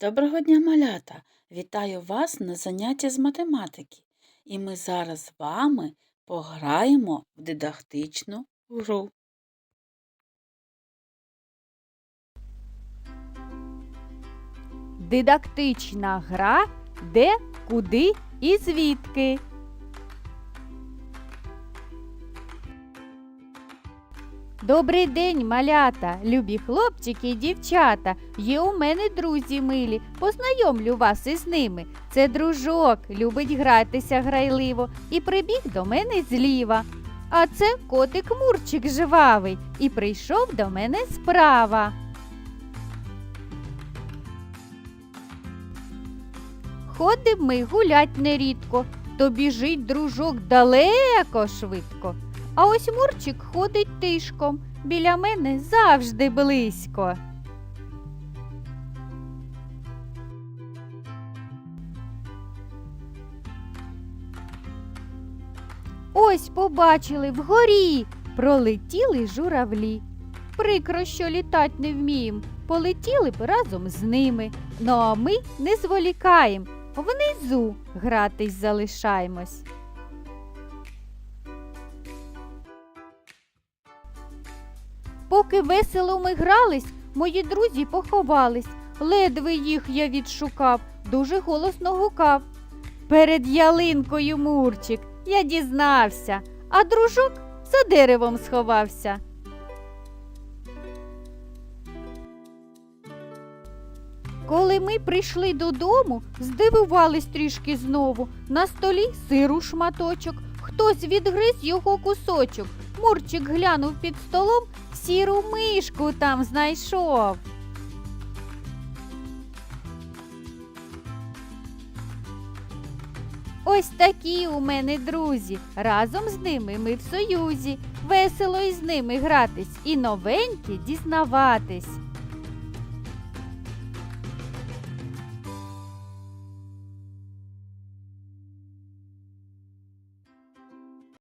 Доброго дня, малята! Вітаю вас на занятті з математики. І ми зараз з вами пограємо в дидактичну гру. Дидактична гра де, куди і звідки. Добрий день, малята, любі хлопчики і дівчата. Є у мене друзі милі. Познайомлю вас із ними. Це дружок, любить гратися грайливо і прибіг до мене зліва. А це котик Мурчик жвавий і прийшов до мене справа. Ходим ми гулять нерідко, то біжить дружок далеко швидко. А ось Мурчик ходить тишком, біля мене завжди близько. Ось побачили вгорі, пролетіли журавлі. Прикро, що літать не вмієм, полетіли б разом з ними. Ну а ми не зволікаєм, внизу гратись залишаємось. Поки весело ми грались, мої друзі поховались. Ледве їх я відшукав, дуже голосно гукав. Перед ялинкою Мурчик я дізнався, а дружок за деревом сховався. Коли ми прийшли додому, здивувались трішки знову. На столі сиру шматочок, хтось відгриз його кусочок. Мурчик глянув під столом, сіру мишку там знайшов. Ось такі у мене друзі. Разом з ними ми в союзі. Весело із ними гратись і новеньке дізнаватись.